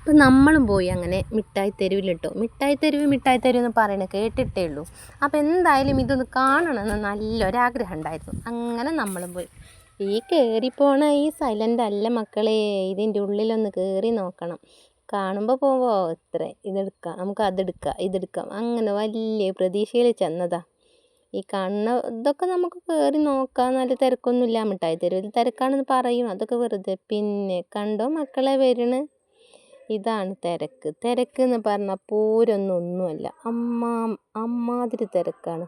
അപ്പം നമ്മളും പോയി അങ്ങനെ മിഠായി തെരുവിലിട്ടോ. മിഠായി തെരുവ് മിഠായി തെരുവ് എന്ന് പറയണത് കേട്ടിട്ടേ ഉള്ളൂ. അപ്പോൾ എന്തായാലും ഇതൊന്ന് കാണണമെന്ന് നല്ലൊരാഗ്രഹം ഉണ്ടായിരുന്നു. അങ്ങനെ നമ്മളും പോയി. ഈ കയറിപ്പോണ ഈ സൈലന്റ് അല്ല മക്കളെ. ഇതിന്റെ ഉള്ളിലൊന്ന് കയറി നോക്കണം. കാണുമ്പോൾ പോവോ? ഇത്ര. ഇതെടുക്കാം. നമുക്ക് അതെടുക്കാം. ഇതെടുക്കാം. അങ്ങനെ വലിയ പ്രതീക്ഷയിൽ ചെന്നതാ. ഈ കാണുന്ന ഇതൊക്കെ നമുക്ക് കയറി നോക്കാം. നല്ല തിരക്കൊന്നുമില്ല. മിഠായി തെരുവിൽ തിരക്കാണെന്ന് പറയും. അതൊക്കെ വെറുതെ. പിന്നെ കണ്ടോ മക്കളെ വരണ്? ഇതാണ് തിരക്ക്. തിരക്ക് എന്ന് പറഞ്ഞാൽ പൂരൊന്നും ഒന്നുമല്ല. അമ്മാ അമ്മാതിരി തിരക്കാണ്.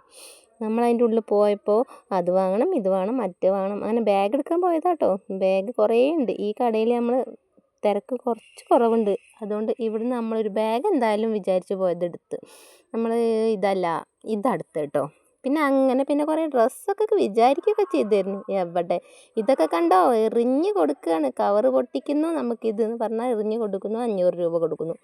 നമ്മൾ അതിന്റെ ഉള്ളിൽ പോയപ്പോൾ അത് വാങ്ങണം ഇത് വേണം മറ്റേ വാങ്ങണം. അങ്ങനെ ബാഗ് എടുക്കാൻ പോയതാട്ടോ. ബാഗ് കുറേ ഉണ്ട്. ഈ കടയിൽ നമ്മൾ തിരക്ക് കുറച്ച് കുറവുണ്ട്. അതുകൊണ്ട് ഇവിടുന്ന് നമ്മളൊരു ബാഗ് എന്തായാലും വിചാരിച്ച് പോയതെടുത്ത്. നമ്മൾ ഇതല്ല ഇതടുത്ത് കേട്ടോ. പിന്നെ അങ്ങനെ പിന്നെ കുറേ ഡ്രസ്സൊക്കെ വിചാരിക്കുകയൊക്കെ ചെയ്തിരുന്നു. എവിടെ? ഇതൊക്കെ കണ്ടോ? എറിഞ്ഞ് കൊടുക്കുകയാണ് കവർ പൊട്ടിക്കുന്നു. നമുക്കിത് എന്ന് പറഞ്ഞാൽ എറിഞ്ഞ് കൊടുക്കുന്നു. അഞ്ഞൂറ് രൂപ കൊടുക്കുന്നു.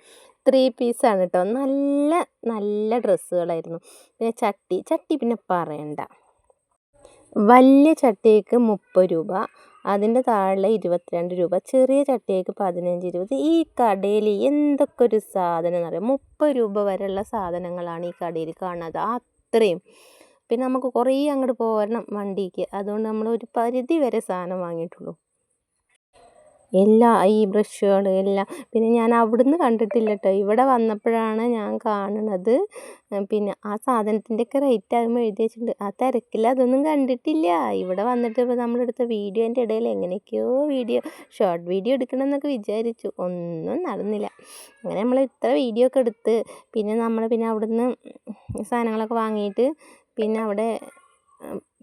ത്രീ പീസാണ് കേട്ടോ. നല്ല നല്ല ഡ്രസ്സുകളായിരുന്നു. പിന്നെ ചട്ടി ചട്ടി പിന്നെ പറയണ്ട. വലിയ ചട്ടിക്ക് മുപ്പത് രൂപ. അതിന്റെ താഴെ ഇരുപത്തിരണ്ട് രൂപ. ചെറിയ ചട്ടിയേക്ക് പതിനഞ്ച് ഇരുപത്. ഈ കടയിൽ എന്തൊക്കെ ഒരു സാധനം എന്ന് പറയാം മുപ്പത് രൂപ വരെയുള്ള സാധനങ്ങളാണ് ഈ കടയിൽ കാണുന്നത്. അത്രയും. പിന്നെ നമുക്ക് കുറേ അങ്ങോട്ട് പോരണം വണ്ടിക്ക്. അതുകൊണ്ട് നമ്മൾ ഒരു പരിധി വരെ സാധനം വാങ്ങിയിട്ടുള്ളൂ. എല്ലാ ഈ ബ്രഷുകൾ എല്ലാം. പിന്നെ ഞാൻ അവിടുന്ന് കണ്ടിട്ടില്ല കേട്ടോ ഇവിടെ വന്നപ്പോഴാണ് ഞാൻ കാണണത്. പിന്നെ ആ സാധനത്തിന്റെയൊക്കെ റേറ്റ് ആകുമ്പോൾ എഴുതി വെച്ചിട്ടുണ്ട്. ആ തിരക്കിൽ അതൊന്നും കണ്ടിട്ടില്ല. ഇവിടെ വന്നിട്ട് ഇപ്പോൾ നമ്മളെടുത്ത വീഡിയോന്റെ ഇടയിൽ എങ്ങനെയൊക്കെയോ വീഡിയോ ഷോർട്ട് വീഡിയോ എടുക്കണം എന്നൊക്കെ വിചാരിച്ചു. ഒന്നും നടന്നില്ല. അങ്ങനെ നമ്മൾ ഇത്ര വീഡിയോ ഒക്കെ എടുത്ത് പിന്നെ നമ്മൾ പിന്നെ അവിടുന്ന് സാധനങ്ങളൊക്കെ വാങ്ങിയിട്ട് പിന്നെ അവിടെ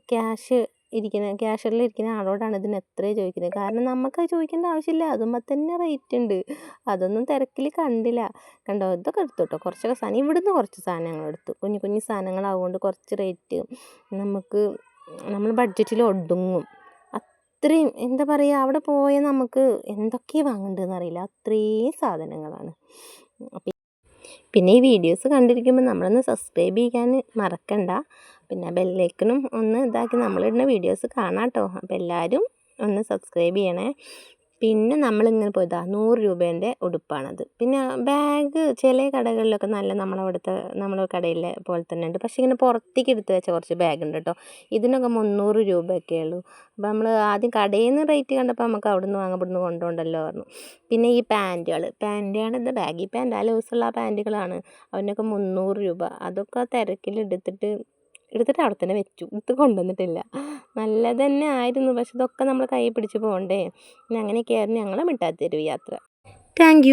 ക്യാഷ് ഇരിക്കുന്ന ക്യാഷ്യറിൽ ഇരിക്കുന്ന ആളോടാണ് ഇതിന് എത്രയാണ് ചോദിക്കുന്നത്. കാരണം നമുക്ക് ചോദിക്കേണ്ട ആവശ്യമില്ല. അതുമ്പോൾ തന്നെ റേറ്റ് ഉണ്ട്. അതൊന്നും തിരക്കിൽ കണ്ടില്ല. കണ്ടോ? ഇതൊക്കെ എടുത്തു കേട്ടോ കുറച്ചൊക്കെ സാധനം ഇവിടുന്ന് കുറച്ച് സാധനങ്ങൾ എടുത്തു. കുഞ്ഞു കുഞ്ഞു സാധനങ്ങളാവുകൊണ്ട് കുറച്ച് റേറ്റ് നമുക്ക് നമ്മൾ ബഡ്ജറ്റിൽ ഒടുങ്ങും. അത്രയും എന്താ പറയുക അവിടെ പോയാൽ നമുക്ക് എന്തൊക്കെയാണ് വാങ്ങേണ്ടതെന്ന് അറിയില്ല അത്രയും സാധനങ്ങളാണ്. പിന്നെ ഈ വീഡിയോസ് കണ്ടിരിക്കുമ്പോൾ നമ്മളൊന്ന് സബ്സ്ക്രൈബ് ചെയ്യാൻ മറക്കണ്ട. പിന്നെ ബെല്ലൈക്കണും ഒന്ന് ഇതാക്കി നമ്മളിടുന്ന വീഡിയോസ് കാണാം കേട്ടോ അപ്പോൾ എല്ലാവരും ഒന്ന് സബ്സ്ക്രൈബ് ചെയ്യണേ. പിന്നെ നമ്മളിങ്ങനെ പോയതാ നൂറ് രൂപേന്റെ ഉടുപ്പാണത്. പിന്നെ ബാഗ് ചില കടകളിലൊക്കെ നല്ല നമ്മളവിടുത്തെ നമ്മളെ കടയിലെ പോലെ തന്നെ ഉണ്ട്. പക്ഷേ ഇങ്ങനെ പുറത്തേക്ക് എടുത്ത് വെച്ച കുറച്ച് ബാഗ് ഉണ്ട് കേട്ടോ. ഇതിനൊക്കെ മുന്നൂറ് രൂപയൊക്കെ ഉള്ളൂ. അപ്പോൾ നമ്മൾ ആദ്യം കടയിൽ നിന്ന് റേറ്റ് കണ്ടപ്പോൾ നമുക്ക് അവിടെ നിന്ന് വാങ്ങാൻ ഇവിടുന്ന് കൊണ്ടുപോകണ്ടല്ലോ പറഞ്ഞു. പിന്നെ ഈ പാന്റുകൾ പാന്റാണ് ഇത് ബാഗി പാന്റ് ആ ലൂസുള്ള പാന്റുകളാണ്. അതിനൊക്കെ മുന്നൂറ് രൂപ. അതൊക്കെ തിരക്കിലെടുത്തിട്ട് എടുത്തിട്ട് അവിടെ തന്നെ വെച്ചു. ഇത് കൊണ്ടുവന്നിട്ടില്ല. നല്ലത് തന്നെ ആയിരുന്നു. പക്ഷെ ഇതൊക്കെ നമ്മൾ കൈ പിടിച്ച് പോകണ്ടേ? പിന്നെ അങ്ങനെയൊക്കെയായിരുന്നു ഞങ്ങളെ മിഠായി യാത്ര. താങ്ക്